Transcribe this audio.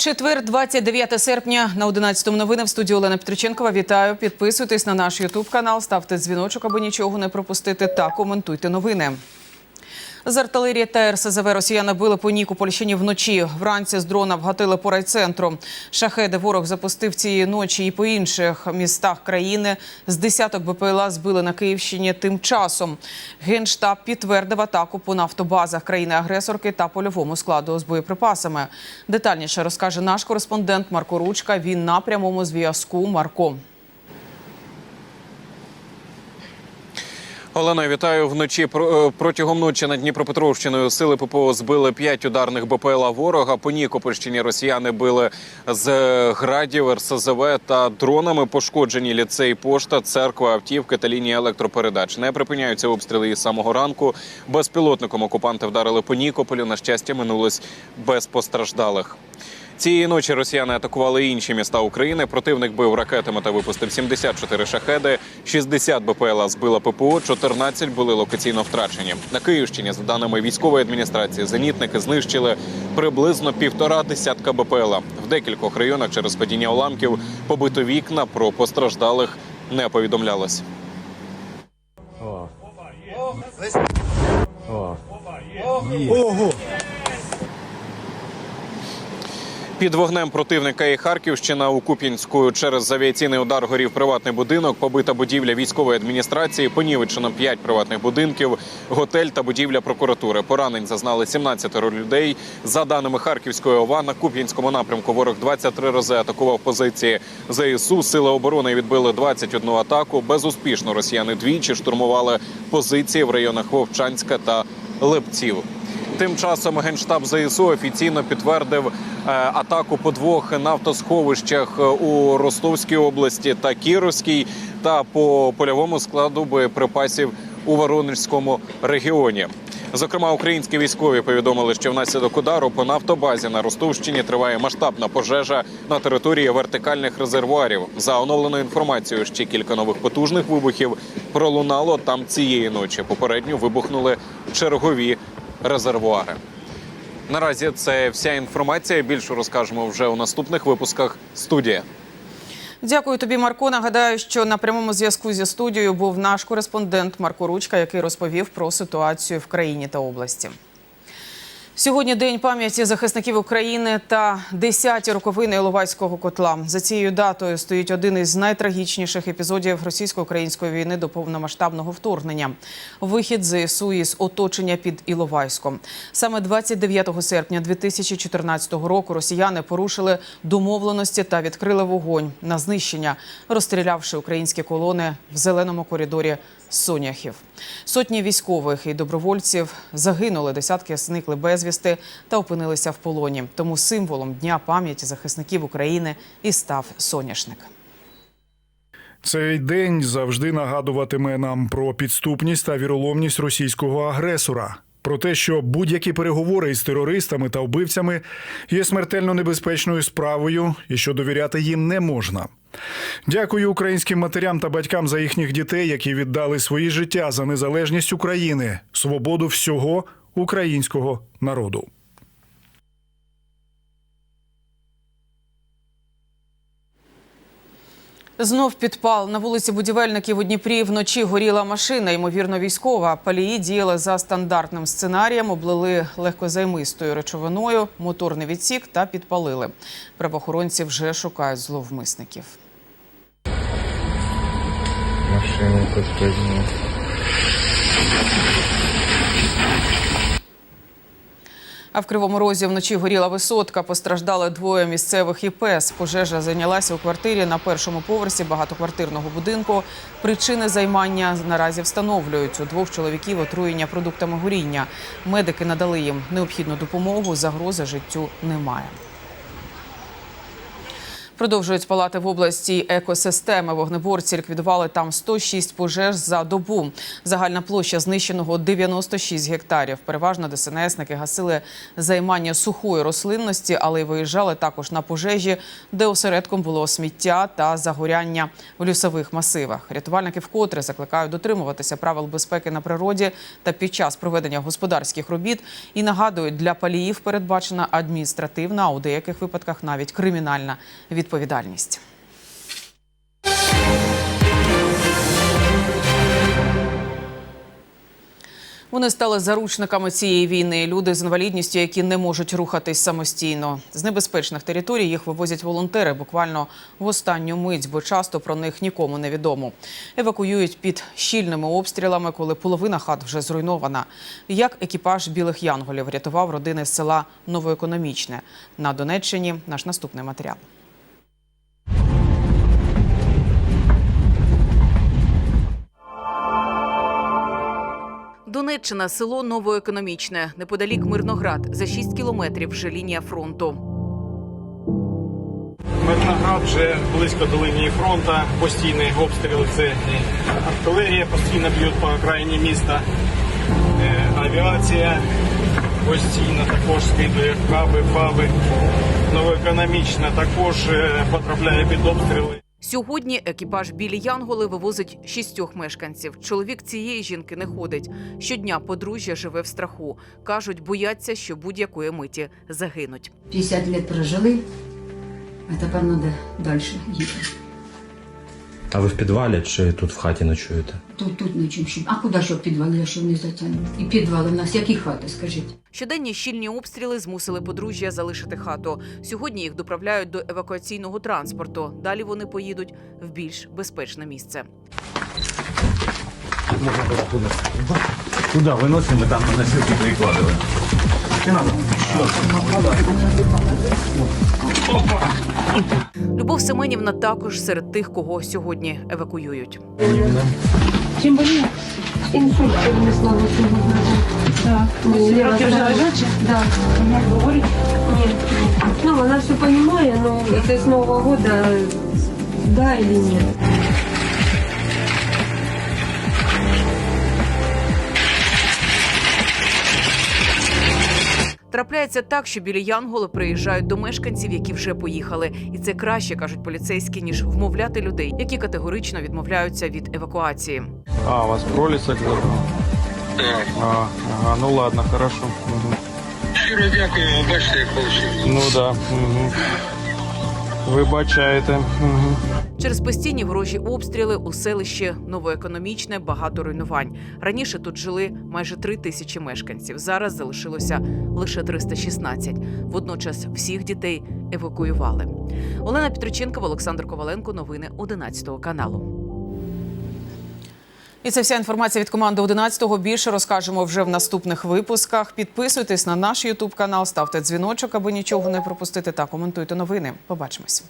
Четвер, 29 серпня на 11 новини в студії Олена Петриченкова. Вітаю. Підписуйтесь на наш Ютуб канал, ставте дзвіночок, аби нічого не пропустити, та коментуйте новини. З артилерії та РСЗВ росіяни били по Нікопольщині вночі. Вранці з дрона вгатили по райцентру. Шахеди ворог запустив цієї ночі і по інших містах країни. З десяток БПЛА збили на Київщині тим часом. Генштаб підтвердив атаку по нафтобазах країни-агресорки та польовому складу з боєприпасами. Детальніше розкаже наш кореспондент Марко Ручка. Він на прямому зв'язку. Марко. Олена, вітаю вночі. Е, Протягом ночі над Дніпропетровщиною сили ППО збили п'ять ударних БПЛА ворога. По Нікопольщині росіяни били з е, градів, РСЗВ та дронами. Пошкоджені ліцей, пошта, церква, автівки та лінії електропередач. Не припиняються обстріли із самого ранку. Безпілотником окупанти вдарили по Нікополю. На щастя, минулось без постраждалих. Цієї ночі росіяни атакували інші міста України. Противник бив ракетами та випустив 74 шахеди, 60 БПЛА збила ППО, 14 були локаційно втрачені. На Київщині, за даними військової адміністрації, зенітники знищили приблизно півтора десятка БПЛА. В декількох районах через падіння уламків побито вікна. Про постраждалих не повідомлялось. Ого. Під вогнем противника і Харківщина у Куп'янську через авіаційний удар горів приватний будинок, побита будівля військової адміністрації, понівечено 5 приватних будинків, готель та будівля прокуратури. Поранень зазнали 17 людей. За даними Харківської ОВА, на Куп'янському напрямку ворог 23 рази атакував позиції ЗСУ. Сили оборони відбили 21 атаку. Безуспішно росіяни двічі штурмували позиції в районах Вовчанська та Лепців. Тим часом генштаб ЗСУ офіційно підтвердив е, атаку по двох нафтосховищах е, у Ростовській області та Кіровській, та по польовому складу боєприпасів у Воронежському регіоні. Зокрема, українські військові повідомили, що внаслідок удару по нафтобазі на Ростовщині триває масштабна пожежа на території вертикальних резервуарів. За оновленою інформацією, ще кілька нових потужних вибухів пролунало там цієї ночі. Попередньо вибухнули чергові резервуари. Наразі це вся інформація. Більше розкажемо вже у наступних випусках. Студія. Дякую тобі, Марко. Нагадаю, що на прямому зв'язку зі студією був наш кореспондент Марко Ручка, який розповів про ситуацію в країні та області. Сьогодні день пам'яті захисників України та 10-ті роковини Іловайського котла. За цією датою стоїть один із найтрагічніших епізодів російсько-української війни до повномасштабного вторгнення. Вихід ЗСУ із оточення під Іловайськом. Саме 29 серпня 2014 року росіяни порушили домовленості та відкрили вогонь на знищення, розстрілявши українські колони в зеленому коридорі Соняхів. Сотні військових і добровольців загинули, десятки зникли безвісти та опинилися в полоні. Тому символом Дня пам'яті захисників України і став соняшник. Цей день завжди нагадуватиме нам про підступність та віроломність російського агресора. Про те, що будь-які переговори із терористами та вбивцями є смертельно небезпечною справою і що довіряти їм не можна. Дякую українським матерям та батькам за їхніх дітей, які віддали свої життя за незалежність України, свободу всього українського народу. Знов підпал на вулиці будівельників у Дніпрі вночі горіла машина, ймовірно, військова. Палії діяли за стандартним сценарієм, облили легкозаймистою речовиною, моторний відсік та підпалили. Правоохоронці вже шукають зловмисників. Машину потрібно. А в Кривому Розі вночі горіла висотка. Постраждали двоє місцевих і пес. Пожежа зайнялася у квартирі на першому поверсі багатоквартирного будинку. Причини займання наразі встановлюють. У двох чоловіків отруєння продуктами горіння. Медики надали їм необхідну допомогу. Загрози життю немає. Продовжують палати в області екосистеми. Вогнеборці ліквідували там 106 пожеж за добу. Загальна площа знищеного 96 гектарів. Переважно ДСНСники гасили займання сухої рослинності, але й виїжджали також на пожежі, де осередком було сміття та загоряння в лісових масивах. Рятувальники вкотре закликають дотримуватися правил безпеки на природі та під час проведення господарських робіт і нагадують, для паліїв передбачена адміністративна, а у деяких випадках навіть кримінальна відповідальність. Вони стали заручниками цієї війни. Люди з інвалідністю, які не можуть рухатись самостійно. З небезпечних територій їх вивозять волонтери буквально в останню мить, бо часто про них нікому не відомо. Евакуюють під щільними обстрілами, коли половина хат вже зруйнована. Як екіпаж білих янголів рятував родини з села Новоекономічне на Донеччині. Наш наступний матеріал. Донеччина, село Новоекономічне, неподалік Мирноград, за 6 кілометрів вже лінія фронту. Мирноград вже близько до лінії фронту, постійні обстріли, це артилерія постійно б'ють по окраїні міста, е, авіація постійно також скидує каби, фаби. Новоекономічна також е, потрапляє під обстріли. Сьогодні екіпаж білі Янголи вивозить шістьох мешканців. Чоловік цієї жінки не ходить. Щодня подружжя живе в страху. кажуть, бояться, що будь-якої миті загинуть. 50 років прожили, а тепер треба далі їхати. А ви в підвалі чи тут в хаті ночуєте? Тут, тут нічим ще. А куди що в підвал, я що не затягну? І підвали в нас, які хати, скажіть? Щоденні щільні обстріли змусили подружжя залишити хату. Сьогодні їх доправляють до евакуаційного транспорту. Далі вони поїдуть в більш безпечне місце. Куди виносимо, там на носилки прикладали. Любов Семенівна також серед тих, кого сьогодні евакуюють. Тем более инсульт перенесла вот сегодня. Да. Лера сказала, Да. Говорит? Нет. Ну, она все понимает, но это с Нового года да или нет. Трапляється так, що білі янголи приїжджають до мешканців, які вже поїхали, і це краще кажуть поліцейські, ніж вмовляти людей, які категорично відмовляються від евакуації. А, у вас пролісок? Так. А, ага, ну ладно, хорошо. Угу. Щиро дякую, бачите, як вийшло. Ну да. Угу. Вибачаєте. Угу. Через постійні ворожі обстріли у селищі новоекономічне багато руйнувань. Раніше тут жили майже три тисячі мешканців. Зараз залишилося лише 316. Водночас всіх дітей евакуювали. Олена Петриченкова, Олександр Коваленко. Новини 11 каналу. І це вся інформація від команди 11-го. Більше розкажемо вже в наступних випусках. Підписуйтесь на наш Ютуб канал, ставте дзвіночок, аби нічого не пропустити. Та коментуйте новини. Побачимось.